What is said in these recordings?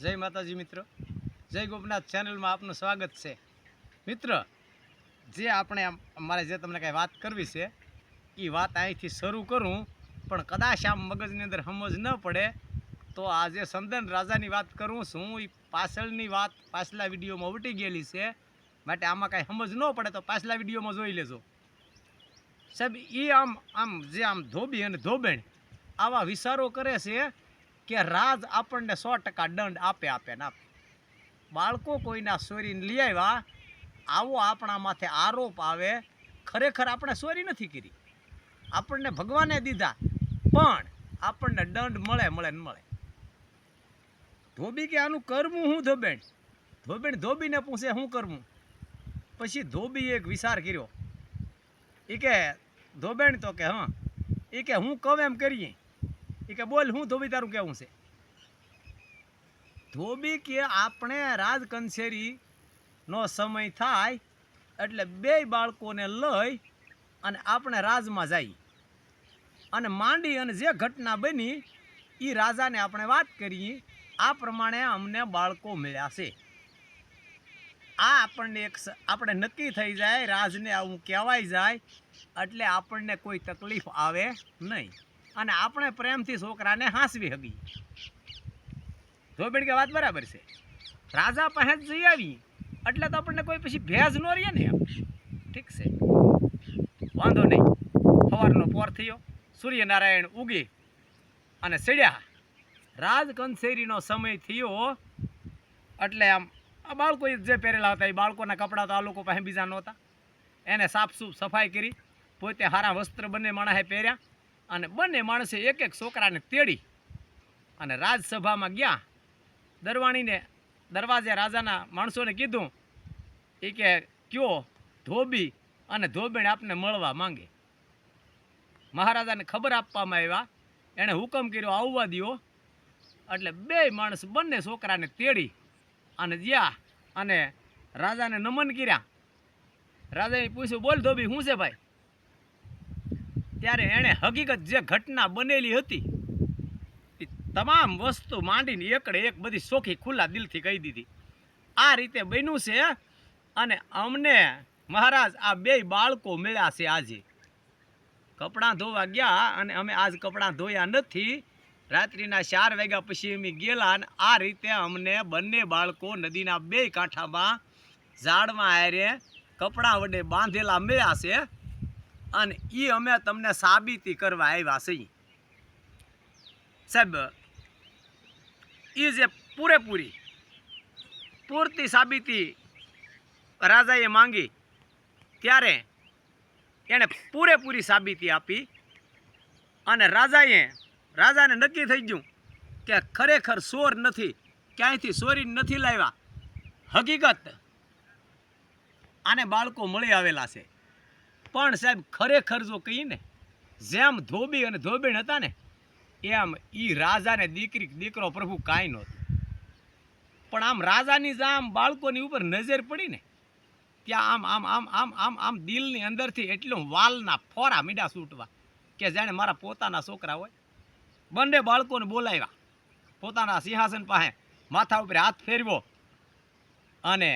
જય માતાજી મિત્રો. જય ગોપનાથ ચેનલમાં આપનું સ્વાગત છે. મિત્ર, જે આપણે મારે જે તમને કાંઈ વાત કરવી છે એ વાત અહીંથી શરૂ કરું, પણ કદાચ આમ મગજની અંદર સમજ ન પડે, તો આ જે સંદન રાજાની વાત કરું છું. એ પાછળની વાત, પાછલા વિડીયોમાં ઉટી ગયેલી છે. માટે આમાં કાંઈ સમજ ન પડે તો પાછલા વિડીયોમાં જોઈ લેજો. સાહેબ એ આમ આમ જે આમ ધોબી અને ધોબેણ આવા વિચારો કરે છે કે રાજ આપણને સો ટકા દંડ આપે આપે ને આપે. બાળકો કોઈના સોરીને લઈ આવ્યા, આવો આપણા માથે આરોપ આવે, ખરેખર આપણે સોરી નથી કરી. આપણને ભગવાને દીધા, પણ આપણને દંડ મળે મળે ને મળે. ધોબી કે આનું કરવું હું ધોબેણ ધોબેણ ધોબીને પૂછે શું કરવું? પછી ધોબી એક વિચાર કર્યો. એ કે ધોબેણ તો કે, હા. એ કે હું કહું એમ કરીએ. કે બોલ, હું ધોબી તારું કેવું છે? ધોબી કે આપણે રાજ નો સમય થાય એટલે બે બાળકોને લઈ અને આપણે રાજમાં જઈએ અને માંડી અને જે ઘટના બની એ રાજાને આપણે વાત કરીએ, આ પ્રમાણે અમને બાળકો મળ્યા છે. આ આપણને એક આપણે નક્કી થઈ જાય, રાજને આવું કહેવાય જાય, એટલે આપણને કોઈ તકલીફ આવે નહીં. અને આપણે પ્રેમથી છોકરાને હાંસવી હગી. ધોબેડ કે વાત બરાબર છે. રાજા પાસે જ જઈ આવી. એટલે તો આપણને કોઈ પછી ભેજ ન રહીએ ને ઠીક છે. વાંધો નહીં. સવારનો પોર થયો. સૂર્યનારાયણ ઉગે અને સડ્યા રાજ કંસેરીનો સમય થયો. એટલે આમ આ બાળકો જે પહેરેલા હતા, એ બાળકોના કપડાં તો આ લોકો પાસે બીજા નહોતા. એને સાફસૂફ સફાઈ કરી. પોતે સારા વસ્ત્ર બંને માણસે પહેર્યા. અને બંને માણસે એક એક છોકરાને તેડી અને રાજસભામાં ગયા. દરવાણીને દરવાજે રાજાના માણસોને કીધું એ કે કયો ધોબી અને ધોબીણ આપને મળવા માંગે. મહારાજાને ખબર આપવામાં આવ્યા. એણે હુકમ કર્યો, આવવા દો એટલે બે માણસ બંને છોકરાને તેડી અને જ્યાં અને રાજાને નમન કર્યા. રાજાએ પૂછ્યું, બોલ ધોબી, શું છે ભાઈ? ત્યારે એણે હકીકત જે ઘટના બનેલી હતી, એ તમામ વસ્તુ માંડીને એકડે એક બધી સોખી ખુલ્લા દિલથી કહી દીધી. આ રીતે બન્યું છે અને અમને મહારાજ આ બે બાળકો મળ્યા છે આજે. કપડાં ધોવા ગયા અને અમે આજ કપડાં ધોયા નથી. રાત્રિના ચાર વાગ્યા પછી અમે ગયેલા અને આ રીતે અમને બંને બાળકો નદીના બે કાંઠામાં ઝાડમાં આરે કપડાં વડે બાંધેલા મળ્યા છે. અને એ અમે તમને સાબિતી કરવા આવ્યા છીએ. સાહેબ એ જે પૂરેપૂરી, પૂરતી સાબિતી રાજાએ માંગી, ત્યારે એણે પૂરેપૂરી સાબિતી આપી અને રાજાએ, રાજાને નક્કી થઈ ગયું કે ખરેખર સોર નથી, ક્યાંયથી સોરી નથી લાવ્યા. હકીકત, આને બાળકો મળી આવેલા છે. પણ સાહેબ, ખરેખર જો કહીએ ને જેમ ધોબી અને ધોબીણ હતા ને, એમ એ રાજાને દીકરી, દીકરો પ્રભુ કાંઈ નહોતું. પણ આમ રાજાની જામ બાળકોની ઉપર નજર પડી ને, ત્યાં આમ આમ આમ આમ આમ આમ દિલની અંદરથી એટલું વાલના ફોરા મીડા છૂટવા કે જાણે મારા પોતાના છોકરા હોય. બંને બાળકોને બોલાવ્યા. પોતાના સિંહાસન પાસે માથા ઉપર હાથ ફેરવ્યો અને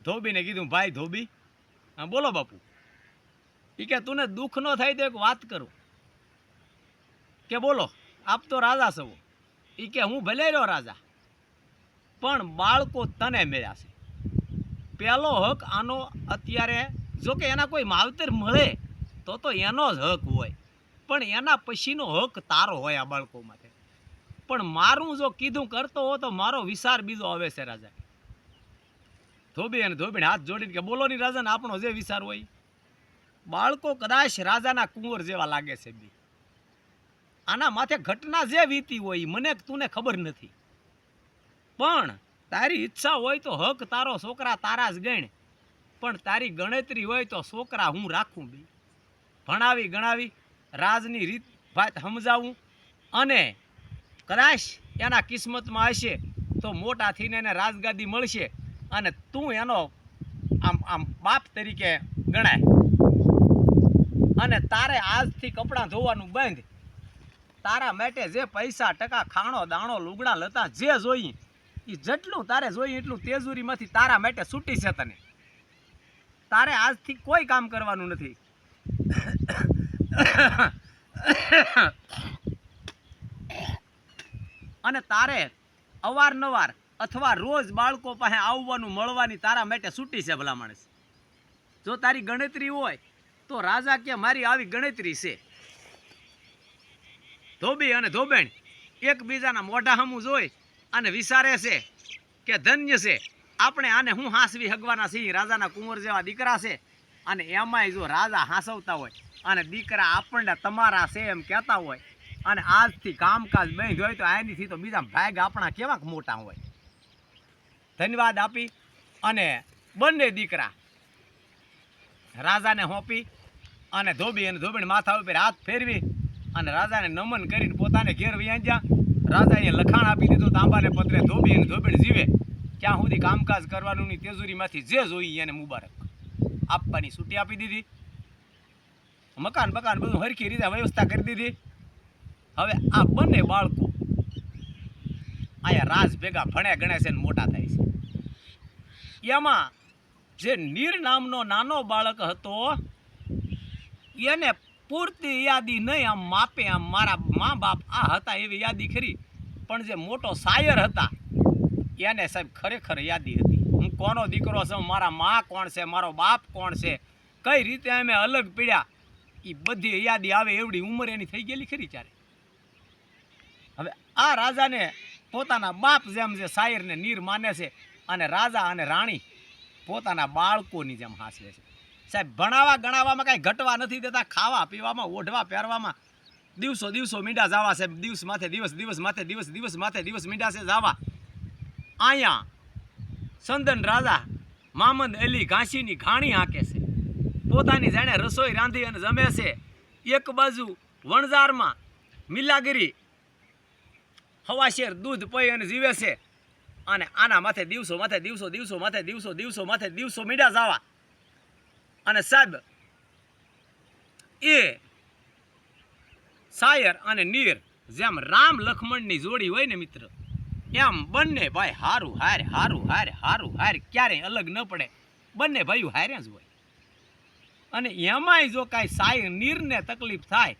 ધોબીને કીધું, ભાઈ ધોબી બોલો બાપુ. એ કે તુને દુઃખ ન થાય તો એક વાત કરું. કે બોલો, આપ તો રાજા છો. એ કે હું ભલે રહ્યો રાજા, પણ બાળકો તને મળ્યા છે. પહેલો હક આનો અત્યારે, જો કે એના કોઈ માવતર મળે, તો તો એનો જ હક હોય. પણ એના પછીનો હક તારો હોય આ બાળકો માટે. પણ મારું જો કીધું કરતો હો, તો મારો વિચાર બીજો આવે છે રાજા. ધોબી અને ધોબીને હાથ જોડીને કે બોલો ની રાજાને, આપણો જે વિચાર હોય બાળકો કદાચ રાજાના કુંવર જેવા લાગે છે બી. આના માથે ઘટના જે વીતી હોય મને તુને ખબર નથી. પણ તારી ઈચ્છા હોય તો હક તારો છોકરા તારા જ ગણ. પણ તારી ગણતરી હોય તો છોકરા હું રાખું બી. ભણાવી, ગણાવી, રાજની રીત ભાત સમજાવું. અને કદાચ એના કિસ્મતમાં હશે તો મોટા થઈને એને રાજગાદી મળશે અને તું એનો આમ આમ બાપ તરીકે ગણાય. અને તારે આજથી કપડાં ધોવાનું બંધ. તારા માટે જે પૈસા, ટકા, ખાણો, દાણો, લુગડા, લતા જે જોઈએ એ જેટલું તારે જોઈએ એટલું તેજુરીમાંથી તારા માટે છૂટી છે તને. તારે આજથી કોઈ કામ કરવાનું નથી. અને તારે અવારનવાર અથવા રોજ બાળકો પાસે આવવાનું, મળવાની તારા માટે છૂટી છે ભલા માણસ. જો તારી ગણતરી હોય તો રાજા કે મારી આવી ગણતરી છે. ધોબી અને ધોબેણ એકબીજાના મોઢા હમું જોઈ અને વિચારે છે કે ધન્ય છે, આપણે આને હું હાંસવી હગવાના સિંહ રાજાના કુંવર જેવા દીકરા છે. અને એમાંય જો રાજા હાંસવતા હોય અને દીકરા આપણને તમારા છે એમ કહેતા હોય અને આજથી કામકાજ બંધ હોય તો આનીથી તો બીજા ભાગ આપણા કેવાક મોટા હોય. ધન્યવાદ આપી અને બંને દીકરા રાજાને હોપી અને ધોબી અને ધોબીને માથા ઉપર હાથ ફેરવી અને રાજાને નમન કરીને પોતાને ઘેર વ્યાંજ્યા રાજાએ લખાણ આપી દીધું, તાંબાને પત્રે ધોબી અને ધોબીને જીવે. ક્યાં સુધી કામકાજ કરવાનું તેજુરીમાંથી જે જોઈ એને મુબારક આપવાની છૂટી આપી દીધી. મકાન બકાન બધું હરખી રીતે વ્યવસ્થા કરી દીધી. હવે આ બંને બાળકો અહીંયા રાજ ભેગા ભણ્યા ગણે છે મોટા થાય છે. એમાં જે નીર નામનો નાનો બાળક હતો એને પૂરતી યાદી નહીં, આમ માપે, આમ મારા મા બાપ આ હતા એવી યાદી ખરી. પણ જે મોટો શાયર હતા, એને સાહેબ ખરેખર યાદી હતી. હું કોનો દીકરો છું, મારા મા કોણ છે, મારો બાપ કોણ છે, કઈ રીતે અમે અલગ પીડ્યા એ બધી યાદી આવે એવડી ઉંમર એની થઈ ગયેલી ખરી ત્યારે હવે આ રાજાને પોતાના બાપ જેમ જે શાયરને નીર માને છે અને રાજા અને રાણી પોતાના બાળકોની જેમ હાંસવે છે. સાહેબ, ભણાવા ગણાવવામાં કાંઈ ઘટવા નથી દેતા. ખાવા, પીવામાં, ઓઢવા, પહેરવામાં. દિવસો દિવસો મીંડા જાવા સાહેબ. દિવસ માથે દિવસ દિવસ માથે દિવસ દિવસ માથે દિવસ મીંડા છે જાવા. અહીંયા સંદન રાજા મામંદ અલી ઘાંસીની ઘાણી હાંકે છે. પોતાની જાણે રસોઈ રાંધી અને જમે છે. એક બાજુ વણઝારમાં મિલાગીરી હવાશેર દૂધ પી અને જીવે છે. અને આના માથે દિવસો માથે દિવસો દિવસો માથે દિવસો દિવસો માથે દિવસો મીંડા જાવા. અને સાહેબ, એ સાયર અને નીર જેમ રામ લખમણની જોડી હોય ને મિત્ર, એમ બંને ભાઈ હારું હાર હારું હાર હારું હાર, ક્યારેય અલગ ન પડે. બંને ભાઈઓ હાર્યા જ હોય. અને એમાંય જો કાંઈ સાયર નીરને તકલીફ થાય,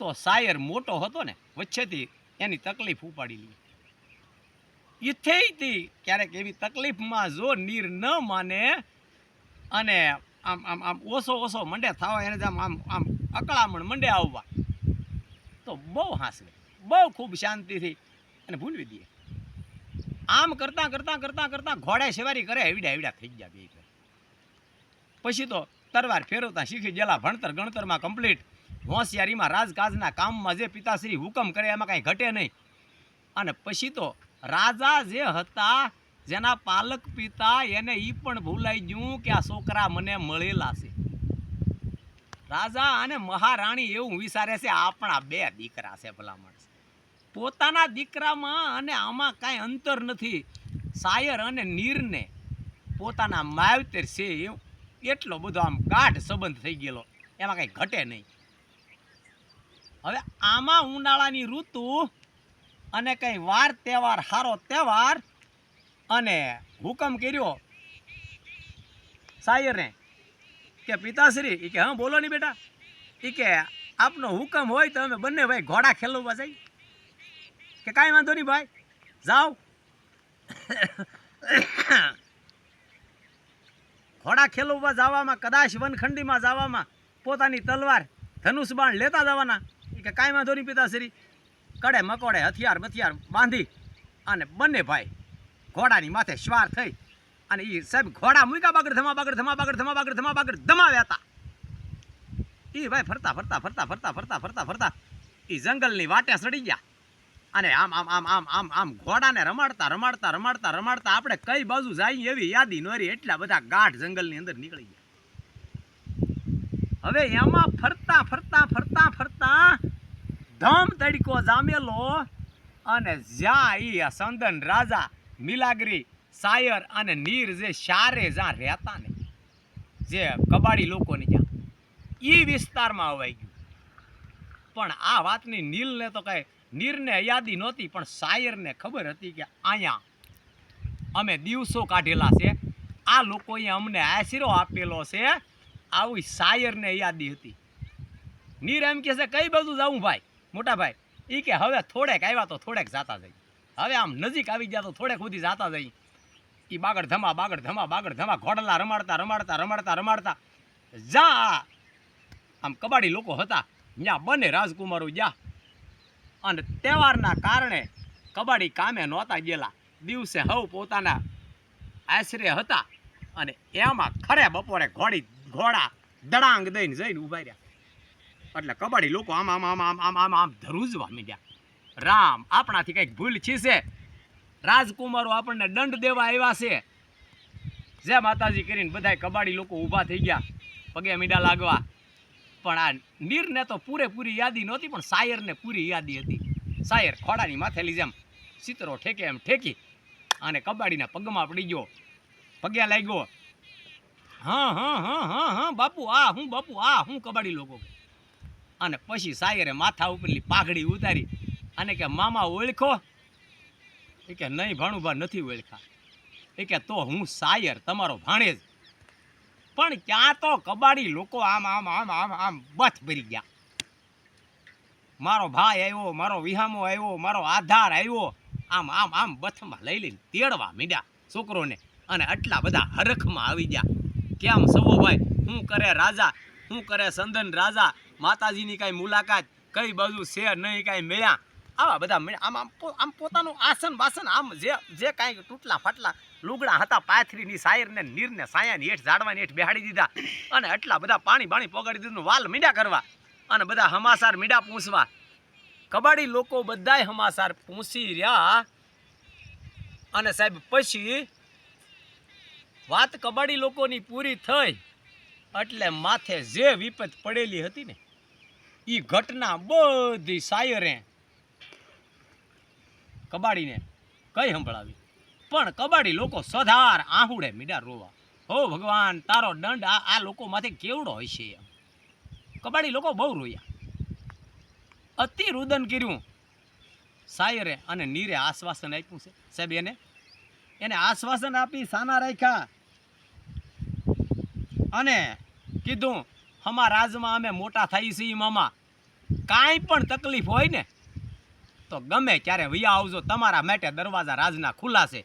તો શાયર મોટો હતો ને, વચ્ચેથી એની તકલીફ ઉપાડી લીધી ઇથેયથી ક્યારેક એવી તકલીફમાં જો નીર ન માને અને આમ આમ આમ ઓછો ઓછો મંડે થવા એને આમ આમ આમ અકળામણ મંડે આવવા. તો બહુ હાંસવે બહુ ખૂબ શાંતિથી અને ભૂલવી દે. આમ કરતાં કરતાં કરતાં કરતાં ઘોડે સવારી કરે એવડા એવડા થઈ ગયા બે પછી તો તરવાર ફેરવતા શીખી ગયેલા ભણતર, ગણતરમાં કમ્પ્લીટ હોશિયારીમાં રાજકાજના કામમાં જે પિતાશ્રી હુકમ કરે, એમાં કાંઈ ઘટે નહીં. અને પછી તો રાજા જે હતા જેના પાલક પિતા એને એ પણ ભૂલાઈ ગયું કે આ છોકરા મને મળેલા છે. રાજા અને મહારાણી એવું વિચારે છે આપણા બે દીકરા છે ભલામણ. પોતાના દીકરામાં અને આમાં કાંઈ અંતર નથી. શાયર અને નીરને પોતાના માવતર છે એવું એટલો બધો આમ ગાઢ સંબંધ થઈ ગયેલો. એમાં કાંઈ ઘટે નહીં. હવે આમાં ઉનાળાની ઋતુ અને કંઈ વાર તહેવાર, હારો તહેવાર અને હુકમ કર્યો. શાયરે કે પિતાશ્રી, ઈ કે, હા, બોલો નહીં બેટા. ઈ કે, આપનો હુકમ હોય તો અમે બંને ભાઈ ઘોડા ખેલવા જઈ કે કાંઈ વાંધો નહીં ભાઈ, જાઓ. ઘોડા ખેલવવા જવામાં, કદાચ વનખંડીમાં જવામાં પોતાની તલવાર, ધનુષ બાણ લેતા જવાના. કે, કાંઈ વાંધો નહીં પિતાશ્રી. કડે મકોડે હથિયાર બથિયાર બાંધી અને બંને ભાઈ ઘોડાની માથે શ્વાર થઈ અને એ સાહેબ ઘોડા મૂક્યા બાગડ ધમા બાગડ ધમા બાગડ ધમા બાગડ ધમા બાગડ ધમાવ્યા હતા. એ ભાઈ ફરતા ફરતા ફરતા ફરતા ફરતા ફરતા ફરતા એ જંગલની વાટે સડી ગયા. અને આમ આમ આમ આમ આમ આમ ઘોડાને રમાડતા રમાડતા રમાડતા રમાડતા આપણે કઈ બાજુ જાય એવી યાદી નોરી એટલા બધા ગાઢ જંગલની અંદર નીકળી ગયા. હવે એમાં ફરતા ફરતા ફરતા ફરતા ધમ તડકો જામેલો અને જ્યાં એ સંદન રાજા મિલાગરી શાયર અને નીર જે શારે જ્યાં રહેતા ને, જે કબાડી લોકોની જ્યાં એ વિસ્તારમાં અવાઈ ગયું. પણ આ વાતની નીલને તો કાંઈ નીરને યાદી નહોતી, પણ શાયરને ખબર હતી કે અહીંયા અમે દિવસો કાઢેલા છે. આ લોકોએ અમને આશીરો આપેલો છે. આવી શાયરને યાદી હતી. નીર એમ કહે છે, કઈ બાજુ જાઉં ભાઈ? મોટા ભાઈ એ કે, હવે થોડેક આવ્યા તો થોડેક જાતા જઈ હવે આમ નજીક આવી ગયા તો થોડેક સુધી જાતા જઈ. એ બાગડ ધમા બાગડ ધમા બાગડ ધમા, ઘોડલા રમાડતા રમાડતા રમાડતા રમાડતા. જા! આમ કબાડી લોકો હતા. ત્યાં બંને રાજકુમારો ગયા. અને તહેવારના કારણે કબાડી કામે નહોતા ગયેલા. દિવસે હવ પોતાના આશરે હતા. અને એમાં ખરે બપોરે ઘોડી, ઘોડા દડાંગ દઈને જઈને ઊભા રહ્યા. એટલે કબાડી લોકો આમ આમ આમ આમ આમ આમ આમ ધ્રુજવા માંડ્યા. રામ. આપણાથી કંઈક ભૂલ છે રાજકુમારો આપણને દંડ દેવા આવ્યા છે. જે માતાજી કરીને બધાય કબાડી લોકો ઊભા થઈ ગયા, પગે મીડા લાગવા. પણ આ નીરને તો પૂરેપૂરી યાદી નહોતી, પણ શાયરને પૂરી યાદી હતી. શાયર ખોડાની માથેલી જેમ સિતરો ઠેકે એમ ઠેકી અને કબાડીના પગમાં પડી ગયો. પગે લાગ્યો. હા હા હા હા હા, બાપુ, આ હું, બાપુ, આ હું કબાડી લોકો. અને પછી શાયરે માથા ઉપરલી પાઘડી ઉતારી અને કે મામા ઓળખો? એ કે નહીં, ભાણુભા નથી ઓળખા. એ કે તો હું શાયર તમારો ભાણેજ પણ ક્યાં તો કબાડી લોકો આમ આમ આમ આમ આમ બથ ભરી ગયા. મારો ભાઈ આવ્યો, મારો વિહામો આવ્યો, મારો આધાર આવ્યો. આમ આમ આમ બથમાં લઈ લઈને તેડવા મીડ્યા છોકરોને. અને આટલા બધા હરખમાં આવી ગયા. કેમ સવો ભાઈ શું કરે રાજા શું કરે સંદન રાજા? માતાજીની કાંઈ મુલાકાત, કઈ બાજુ છે નહીં કાંઈ મળ્યા? આવા બધા આમ આમ આમ પોતાનું આસન વાસન આમ જે જે કાંઈ તૂટલા ફાટલા લુગડા હતા, પાથરીની સાયરને નીરને સાયાની હેઠ ઝાડવાની હેઠ બેહાડી દીધા અને આટલા બધા પાણી પાણી પોગાડી દીધું, વાલ મીડા કરવા અને બધા હમાસાર મીડા પૂંછવા. કબાડી લોકો બધાય હમાસાર પૂંછી રહ્યા અને સાહેબ પછી વાત કબાડી લોકોની પૂરી થઈ એટલે માથે જે વિપત પડેલી હતી ને એ ઘટના બધી શાયરે કબાડીને કઈ સંભળાવી. પણ કબાડી લોકો સધાર આહુડે મીડા રોવા. હો ભગવાન, તારો દંડ આ આ લોકોમાંથી કેવડો હોય છે એમ. કબાડી લોકો બહુ રોયા. અતિ રુદન કર્યું. શાયરે અને નીરે આશ્વાસન આપ્યું છે. સાહેબ, એને? એને આશ્વાસન આપી સાના રાખ્યા. અને કીધું અમારા રાજમાં અમે મોટા થઈ છીએ, મામા. કાંઈ પણ તકલીફ હોય ને તો ગમે ક્યારે વૈયા આવજો, તમારા માટે દરવાજા રાજના ખુલ્લા છે.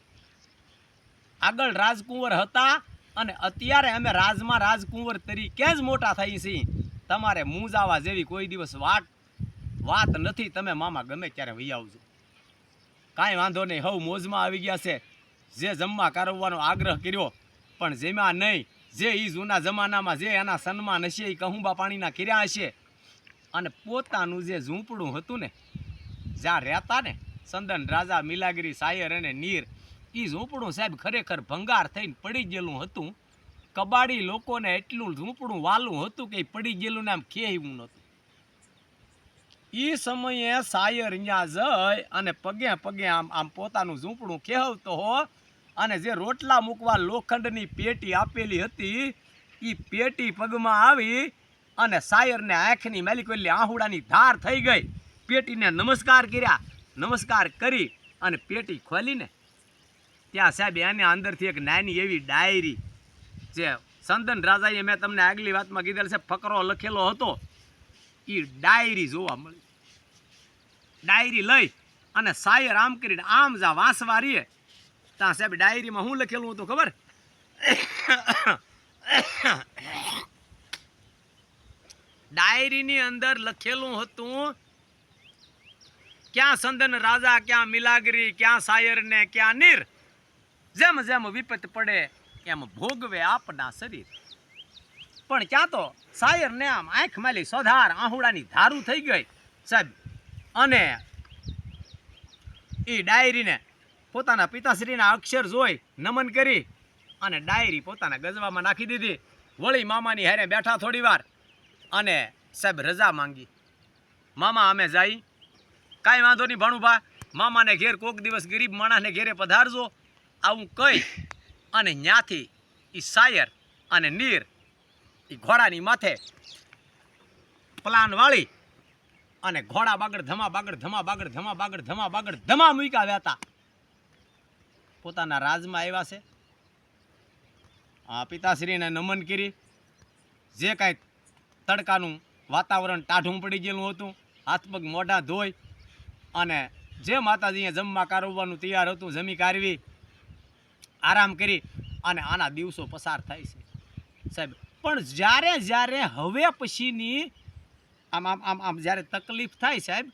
આગળ રાજકુંવર હતા અને અત્યારે અમે રાજમાં રાજકુંવર તરીકે જ મોટા થઈ છીએ. તમારે મૂંઝાવા જેવી કોઈ દિવસ વાત વાત નથી, તમે મામા ગમે ત્યારે વૈયા આવજો. કાંઈ વાંધો નહીં, હવ મોજમાં આવી ગયા છે. જે જમવા કારવવાનો આગ્રહ કર્યો, પણ જેમાં નહીં, જે એ જૂના જમાનામાં જે એના સન્માન હશે એ કહુંબા પાણીના કર્યા હશે. અને પોતાનું જે ઝૂંપડું હતું ને જ્યાં રહેતા ને, સંદન રાજા, મિલાગીરી, સાયર અને નીર એ ઝૂંપડું સાહેબ ખરેખર ભંગાર થઈને પડી ગયેલું હતું. કબાડી લોકોને એટલું ઝૂંપડું વાલું હતું કે પડી ગયેલું ને આમ ખેવું નહોતું. એ સમયે શાયર અહીંયા જઈ અને પગે પગે આમ આમ પોતાનું ઝૂંપડું ખેવતો હો અને જે રોટલા મૂકવા લોખંડની પેટી આપેલી હતી એ પેટી પગમાં આવી અને શાયરને આંખની મેલિકોલી આહુડાની ધાર થઈ ગઈ. પેટીને નમસ્કાર કર્યા. નમસ્કાર કરી અને પેટી ખોલીને ત્યાં સાહેબ એને અંદરથી એક નાની એવી ડાયરી જે સંદન રાજાએ મેં તમને આગલી વાતમાં કીધેલ છે, ફકરો લખેલો હતો. એ ડાયરી જોવા મળી. ડાયરી લઈ અને શાયર આમ કરીને આમ જા વાંસવા રહીએ. ત્યાં સાહેબ ડાયરીમાં શું લખેલું હતું ખબર? ડાયરીની અંદર લખેલું હતું ક્યાં સંદન રાજા, ક્યાં મિલાગરી, ક્યાં સાયર ને ક્યાં નીર? જેમ જેમ વિપત પડે, એમ ભોગવે આપના શરીર. પણ ક્યાં તો સાયર ને આમ આંખ માલી સોધાર આહુડાની ધારું થઈ ગઈ. સાહેબ, અને એ ડાયરીને પોતાના પિતાશ્રીના અક્ષર જોઈ નમન કરી અને ડાયરી પોતાના ગજવામાં નાખી દીધી. વળી મામાની હારે બેઠા થોડી વાર અને સાહેબ, રજા માંગી. મામા, અમે જાય. કાંઈ વાંધો નહીં ભણુભા મામાને ઘેર કોક દિવસ ગરીબ માણસને ઘેરે પધારજો. આવું કહી અને ન્યાથી એ શાયર અને નીર એ ઘોડાની માથે પ્લાન વાળી અને ઘોડા બાગડ ધમા બાગડ ધમા બાગડ ધમા બાગડ ધમા બાગડ ધમા મૂક્યા હતા પોતાના રાજમાં આવ્યા છે. આ પિતાશ્રીને નમન કરી. જે કાંઈ તડકાનું વાતાવરણ ટાઢું પડી ગયેલું હતું હાથ પગ મોઢા ધોઈ અને જે માતાજીએ જમવા કારવવાનું તૈયાર હતું, જમી કારવી, આરામ કરી અને આના દિવસો પસાર થાય છે. સાહેબ, પણ જ્યારે જ્યારે હવે પછીની આમ આમ આમ આમ જ્યારે તકલીફ થાય સાહેબ,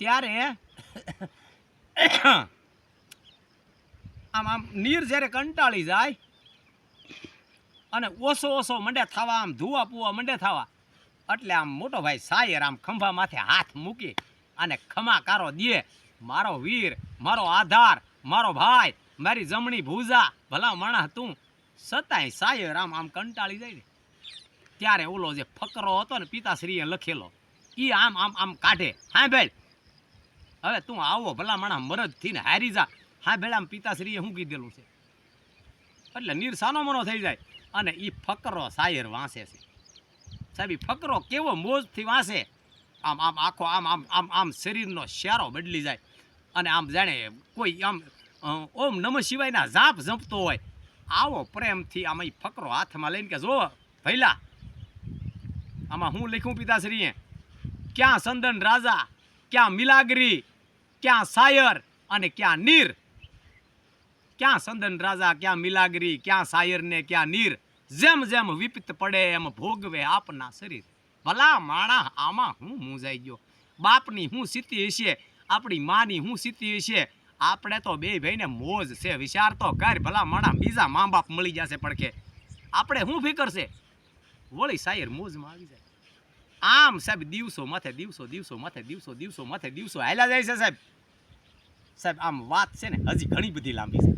ત્યારે આમ આમ નીર જ્યારે કંટાળી જાય અને ઓછો ઓછો મંડે થવા, આમ ધુવા, પુવા મંડે થવા, એટલે આમ મોટો ભાઈ સાયર આમ ખંભા માથે હાથ મૂકી અને ખમા કારો દે. મારો વીર, મારો આધાર, મારો ભાઈ, મારી જમણી ભૂજા, ભલા માણા તું. સતાય સાયર આમ આમ કંટાળી જાય ને. ત્યારે ઓલો જે ફકરો હતો ને પિતાશ્રીએ લખેલો એ આમ આમ આમ કાઢે. હા ભાઈ, હવે તું આવો, ભલા માણા મરજ થઈને હારી જા. હા ભાઈ, આમ પિતાશ્રીએ શું કીધેલું છે? એટલે નિરસાનો મનો થઈ જાય. અને એ ફકરો શાયર વાંસે છે. સાહેબ એ ફકરો કેવો મોજથી વાંસે? આમ આમ આખો, આમ આમ આમ આમ શરીરનો શેરો બદલી જાય. અને આમ જાણે કોઈ આમ ઓમ નમ શિવાયના જાપ ઝંપતો હોય. આવો પ્રેમથી આમ ઈ ફકરો હાથમાં લઈને કે જો ભૈલા, આમાં હું લખ્યું પિતાશ્રીએ? ક્યાં સંદન રાજા, ક્યાં મિલાગરી, ક્યાં સાયર અને ક્યાં નીર? ક્યાં સંદન રાજા, ક્યાં મિલાગરી, ક્યાં સાયર ને ક્યાં નીર? જેમ જેમ વિપિત પડે એમ ભોગવે આપના શરીર. ભલા માણા આમાં હું મૂંઝાઈ ગયો? બાપની હું સ્થિતિ હશે? આપણી માની હું સ્થિતિ હશે? આપણે તો બે ભાઈને મોજ છે, વિચાર તો કર, ભલા માણા બીજા મા બાપ મળી જશે પડખે. આપણે શું ફિકર છે? વળી શાયર મોજમાં આવી જાય. આમ સાહેબ, દિવસો માથે દિવસો દિવસો માથે દિવસો દિવસો માથે દિવસો હાલ્યા જાય છે સાહેબ. સાહેબ, આમ વાત છે ને, હજી ઘણી બધી લાંબી છે.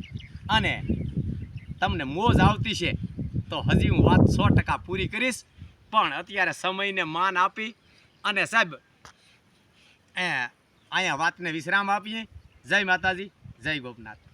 અને તમને મોજ આવતી છે, તો હજી હું વાત સો ટકા પૂરી કરીશ. પણ અત્યારે સમયને માન આપી અને સાહેબ અહીંયા વાતને વિશ્રામ આપીએ. જય માતાજી, જય ગોપનાથ.